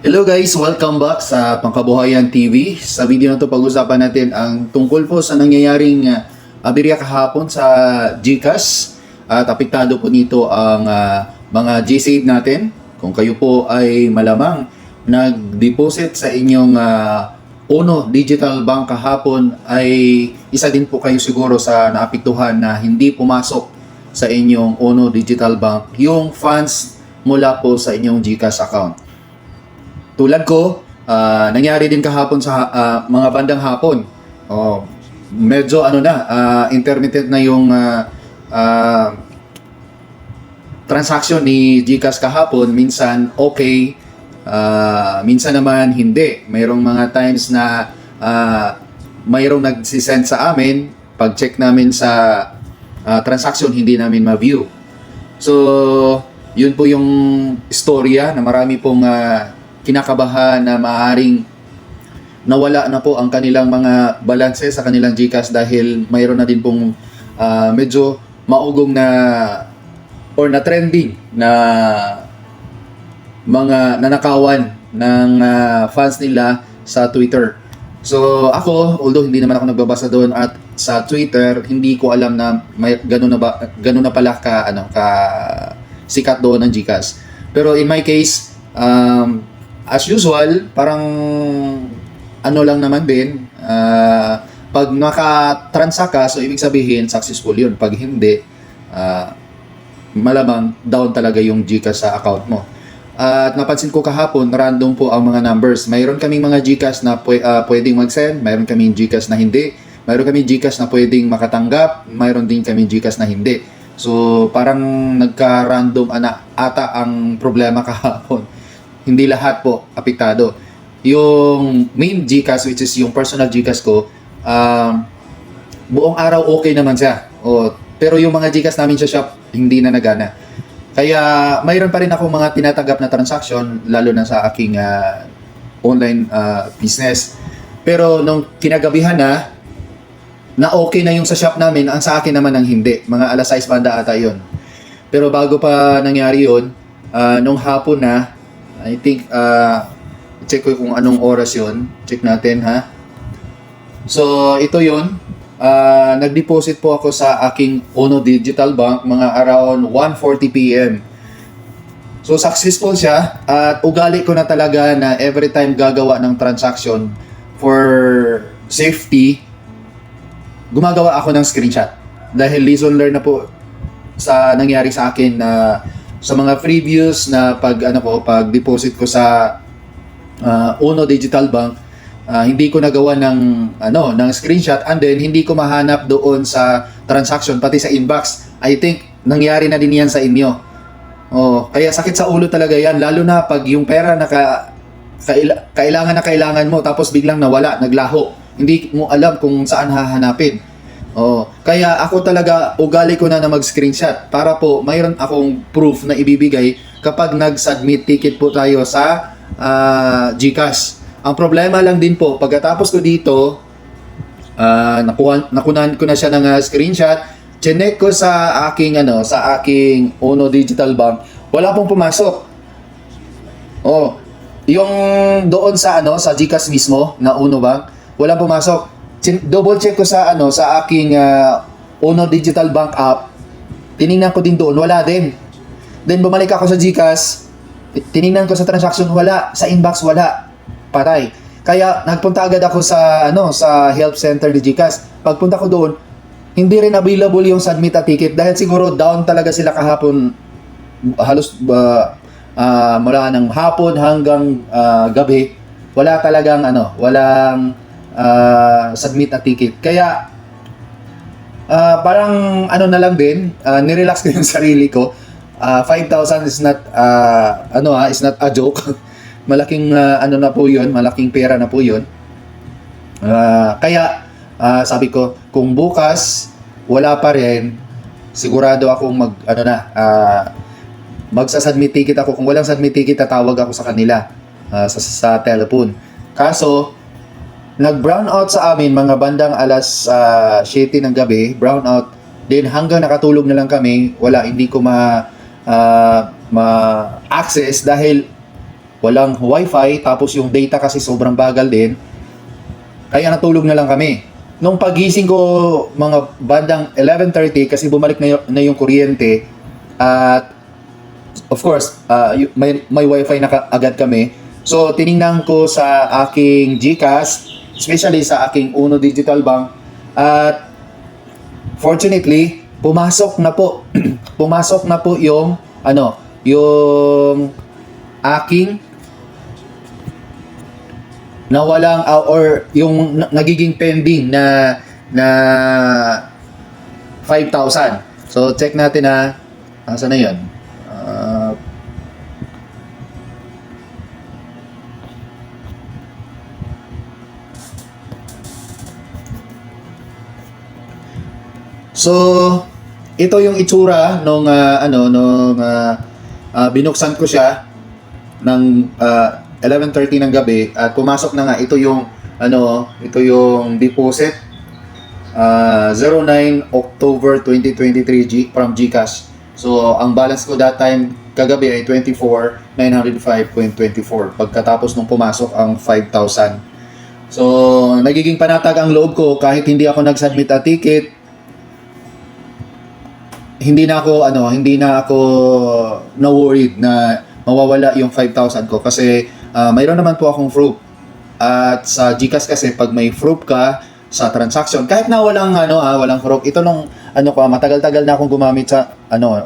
Hello guys, welcome back sa Pangkabuhayan TV. Sa video na to pag-usapan natin ang tungkol po sa nangyayaring uh, aberya kahapon sa GCash at apektado po nito ang ah, mga GSave natin. Kung kayo po ay malamang nag-deposit sa inyong ah, Uno Digital Bank kahapon ay isa din po kayo siguro sa naapektuhan na hindi pumasok sa inyong Uno Digital Bank yung funds mula po sa inyong GCash account tulad ko, ah, nangyari din kahapon sa ah, mga bandang hapon. Oh, medyo ano na, ah, intermittent na yung ah, ah, transaction ni GCash kahapon. Minsan okay, ah, minsan naman hindi. Mayroong mga times na ah, mayroong nagsisend sa amin, pag-check namin sa ah, transaction, hindi namin ma-view. So, yun po yung istorya na marami pong ah, kinakabahan na maaring nawala na po ang kanilang mga balanse sa kanilang GCash dahil mayroon na din pong ah, medyo maugong na or na trending na mga nanakawan ng ah, fans nila sa Twitter. So ako, although hindi naman ako nagbabasa doon at sa Twitter, hindi ko alam na may ganun na ba ganun na pala ka ano ka sikat doon ng GCash. Pero in my case, um, as usual, parang ano lang naman din, ah, pag naka-transact ka, so ibig sabihin successful yun. Pag hindi, ah, malamang down talaga yung GCash sa account mo. At napansin ko kahapon, random po ang mga numbers. Mayroon kaming mga GCash na pwe- ah, pwedeng mag-send, mayroon kaming GCash na hindi, mayroon kaming GCash na pwedeng makatanggap, mayroon din kaming GCash na hindi. So, parang nagka-random ana ata ang problema kahapon. Hindi lahat po apektado. Yung main GCash, which is yung personal GCash ko, um, buong araw okay naman siya. O, pero yung mga GCash namin sa shop, hindi na nagana. Kaya mayroon pa rin ako mga tinatanggap na transaction, lalo na sa aking ah, online ah, business. Pero nung kinagabihan na, na okay na yung sa shop namin, ang sa akin naman ang hindi. Mga alas 6 banda ata yun. Pero bago pa nangyari yun, ah, nung hapon na, I think, ah, check ko kung anong oras yun. Check natin ha. So, ito yun. Ah, nag-deposit po ako sa aking Uno Digital Bank mga around 1.40 p.m. So, successful siya at ugali ko na talaga na every time gagawa ng transaction for safety, gumagawa ako ng screenshot. Dahil lesson learned na po sa nangyari sa akin na sa mga previous na pag ano ko pag deposit ko sa uh, Uno Digital Bank ah, hindi ko nagawa ng ano ng screenshot and then hindi ko mahanap doon sa transaction pati sa inbox. I think nangyari na din yan sa inyo. Oh kaya sakit sa ulo talaga yan lalo na pag yung pera naka kaila- kailangan na kailangan mo tapos biglang nawala naglaho. Hindi mo alam kung saan hahanapin Oh, kaya ako talaga ugali ko na na mag-screenshot para po mayroon akong proof na ibibigay kapag nag-submit ticket po tayo sa ah, GCash. Ang problema lang din po, pagkatapos ko dito, ah, nakuha, nakunan ko na siya ng ah, screenshot, chinek ko sa aking ano, sa aking Uno Digital Bank, wala pong pumasok. Oh, yung doon sa ano, sa GCash mismo na Uno Bank, walang pumasok. Double check ko sa ano, sa aking ah, Uno Digital Bank app. Tiningnan ko din doon, wala din. Then bumalik ako sa GCash, ti- tiningnan ko sa transaction, wala. Sa inbox, wala. Patay. Kaya nagpunta agad ako sa ano sa help center ni GCash. Pagpunta ko doon, hindi rin available yung submit a ticket dahil siguro down talaga sila kahapon halos ba ah, mula ng hapon hanggang ah, gabi wala talagang ano walang ah, submit a ticket. Kaya ah, parang ano na lang din ah, nirelax ko yung sarili ko. Ah, 5,000 is not ah, ano ah, is not a joke. Malaking ah, ano na po yun malaking pera na po yun. Ah, kaya ah, sabi ko kung bukas wala pa rin sigurado akong mag ano na ah, magsasubmit ticket ako. Kung walang submit ticket tatawag ako sa kanila ah, sa sa telephone. Kaso nag brown out sa amin mga bandang alas ah, 7 ng gabi brown out then hanggang nakatulog na lang kami wala hindi ko ma ah, ma access dahil walang wifi, tapos yung data kasi sobrang bagal din. Kaya natulog na lang kami. Nung pagising ko mga bandang 11.30 kasi bumalik na yung, na yung kuryente at of course, uh, y- may, may wifi na ka- agad kami. So, tiningnan ko sa aking GCash, especially sa aking Uno Digital Bank at fortunately, pumasok na po. pumasok na po yung ano, yung aking na walang uh, or yung na- nagiging pending na na 5,000. So check natin na asa na 'yon. So, ito yung itsura nung ah, ano nung ah, ah, binuksan ko siya ng ah, 11:30 ng gabi at pumasok na nga ito yung ano ito yung deposit ah, 09 October 2023 G from GCash. So, ang balance ko that time kagabi ay 24,905.24 pagkatapos nung pumasok ang 5,000. So, nagiging panatag ang loob ko kahit hindi ako nag-submit a ticket, hindi na ako ano, hindi na ako na worried na mawawala yung 5,000 ko kasi ah, mayroon naman po akong proof. At sa GCash kasi pag may proof ka sa transaction, kahit na walang ano ah, walang proof, ito nung ano ko, matagal-tagal na akong gumamit sa ano,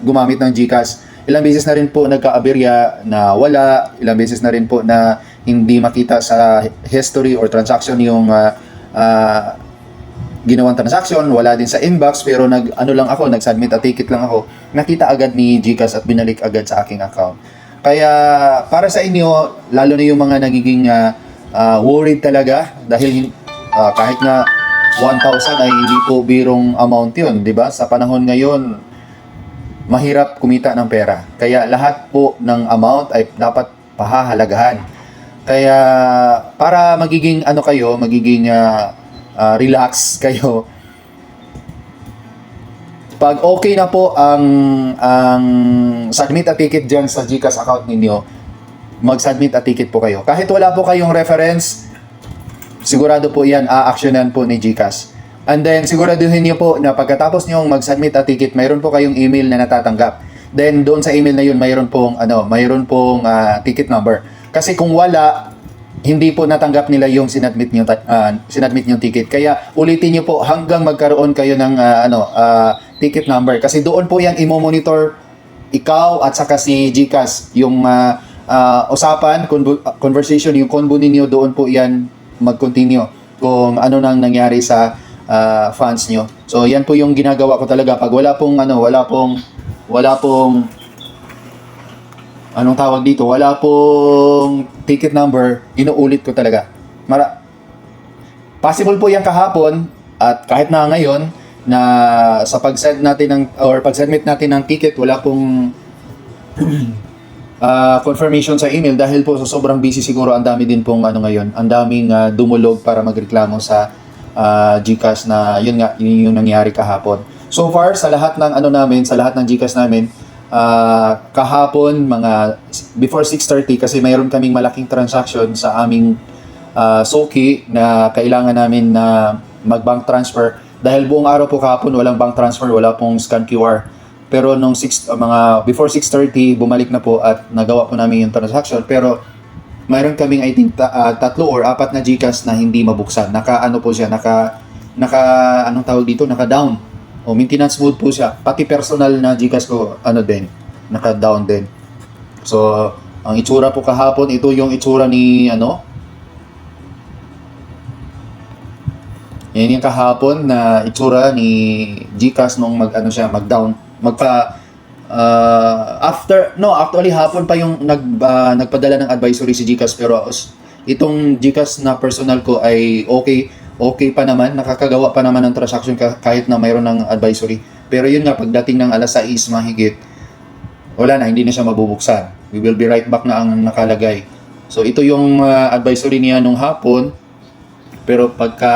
gumamit ng GCash. Ilang beses na rin po nagka-aberya na wala, ilang beses na rin po na hindi makita sa history or transaction yung ah, ah, ginawang transaction, wala din sa inbox, pero nag, ano lang ako, nag-submit a ticket lang ako, nakita agad ni Gcash at binalik agad sa aking account. Kaya, para sa inyo, lalo na yung mga nagiging ah, ah, worried talaga, dahil ah, kahit nga 1,000 ay hindi po birong amount yun, di ba? Sa panahon ngayon, mahirap kumita ng pera. Kaya lahat po ng amount ay dapat pahahalagahan. Kaya para magiging ano kayo, magiging ah, ah, relax kayo. Pag okay na po ang ang submit a ticket diyan sa GCash account ninyo, mag-submit a ticket po kayo. Kahit wala po kayong reference, sigurado po 'yan a-actionan po ni GCash. And then siguraduhin niyo po na pagkatapos niyo mag-submit a ticket, mayroon po kayong email na natatanggap. Then doon sa email na 'yun, mayroon pong ano, mayroon pong ah, ticket number. Kasi kung wala, hindi po natanggap nila yung sinadmit niyo uh, sinadmit niyo ticket. Kaya ulitin niyo po hanggang magkaroon kayo ng ah, ano ah, ticket number kasi doon po 'yan imo-monitor ikaw at saka si GCash yung ah, ah, usapan ah, conversation yung convo ninyo doon po 'yan mag-continue kung ano nang nangyari sa ah, funds niyo. So yan po yung ginagawa ko talaga pag wala pong ano wala pong wala pong anong tawag dito, wala pong ticket number, inuulit ko talaga. Mara Possible po yan kahapon at kahit na ngayon na sa pag-send natin ng or pag-submit natin ng ticket wala pong ah, confirmation sa email dahil po sa sobrang busy siguro ang dami din pong ano ngayon, ang daming ah, dumulog para magreklamo sa ah, GCash na yun nga yun yung nangyari kahapon. So far sa lahat ng ano namin, sa lahat ng GCash namin, ah, kahapon mga before 6:30 kasi mayroon kaming malaking transaction sa aming ah, Soki na kailangan namin na mag-bank transfer dahil buong araw po kahapon walang bank transfer, wala pong scan QR. Pero nung 6 uh, mga before 6:30 bumalik na po at nagawa po namin yung transaction pero mayroon kaming I think ta- ah, tatlo or apat na GCash na hindi mabuksan. Naka ano po siya, naka naka anong tawag dito, naka down. O maintenance mode po siya. Pati personal na GCash ko ano din, naka down din. So ang itsura po kahapon, ito yung itsura ni ano, Yan yung kahapon na itsura ni Gcash nung mag ano siya, mag-down, magpa uh, after no, actually hapon pa yung nag ah, nagpadala ng advisory si Gcash pero itong Gcash na personal ko ay okay okay pa naman, nakakagawa pa naman ng transaction ka- kahit na mayroon ng advisory. Pero yun nga pagdating ng alas 6 mahigit, wala na, hindi na siya mabubuksan. We will be right back na ang nakalagay. So ito yung ah, advisory niya nung hapon, pero pagka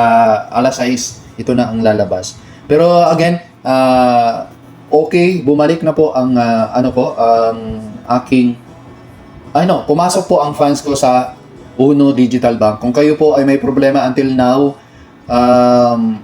alas 6, ito na ang lalabas. Pero again, ah, okay, bumalik na po ang ah, ano ko, ang aking ano, pumasok po ang funds ko sa Uno Digital Bank. Kung kayo po ay may problema until now, um,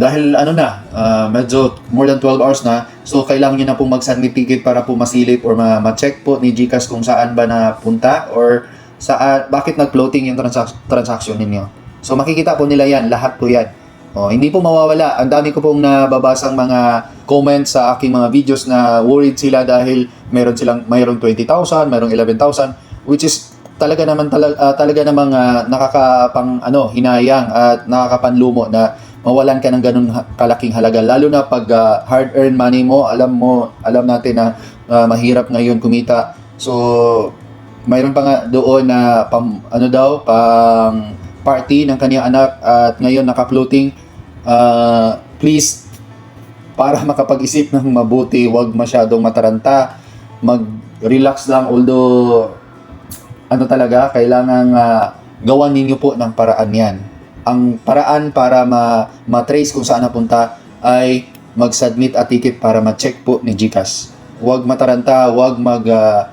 dahil ano na, ah, medyo more than 12 hours na, so kailangan nyo na pong mag-submit ticket para po masilip or ma- ma-check po ni GCash kung saan ba napunta or saan, bakit nag-floating yung transac- transaction ninyo. So makikita po nila yan, lahat po yan. Oh, hindi po mawawala. Ang dami ko pong nababasang mga comments sa aking mga videos na worried sila dahil meron silang mayroong 20,000, mayroong 11,000 which is talaga naman talaga, talaga namang ah, nakakapang ano hinayang at nakakapanlumo na mawalan ka ng ganun kalaking halaga. Lalo na pag ah, hard earned money mo alam mo alam natin na ah, mahirap ngayon kumita. So mayroon pa nga doon na pam, ano daw pang party ng kanyang anak at ngayon naka-floating Ah, please para makapag-isip ng mabuti, wag masyadong mataranta, mag-relax lang although ano talaga, kailangan uh, gawan ninyo po ng paraan yan. Ang paraan para ma- ma-trace kung saan napunta ay mag-submit a ticket para ma-check po ni GCash. Huwag mataranta, huwag mag ah,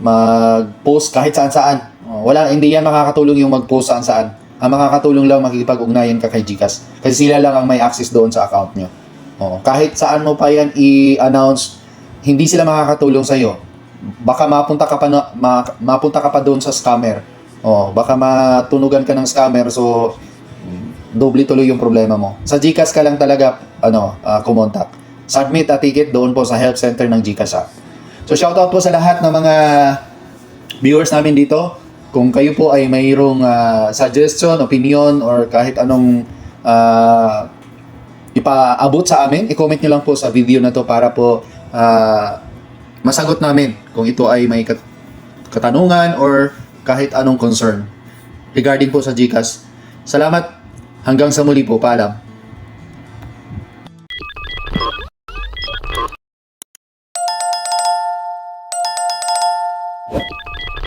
mag-post kahit saan-saan. Oh, Wala, hindi yan makakatulong yung mag-post saan-saan. Ang makakatulong lang makikipag-ugnayan ka kay GCash. Kasi sila lang ang may access doon sa account nyo. Oh, kahit saan mo pa yan i-announce, hindi sila makakatulong sa iyo. Baka mapunta ka pa na, ma- mapunta ka pa doon sa scammer. Oh, baka matunugan ka ng scammer so mm, doble tuloy yung problema mo. Sa GCash ka lang talaga ano, ah, kumontak. Submit a ticket doon po sa help center ng GCash app. So shoutout po sa lahat ng mga viewers namin dito. Kung kayo po ay mayroong ah, suggestion, opinion, or kahit anong ah, ipaabot sa amin, i-comment nyo lang po sa video na to para po ah, masagot namin kung ito ay may kat- katanungan or kahit anong concern regarding po sa GCash. Salamat. Hanggang sa muli po. Paalam.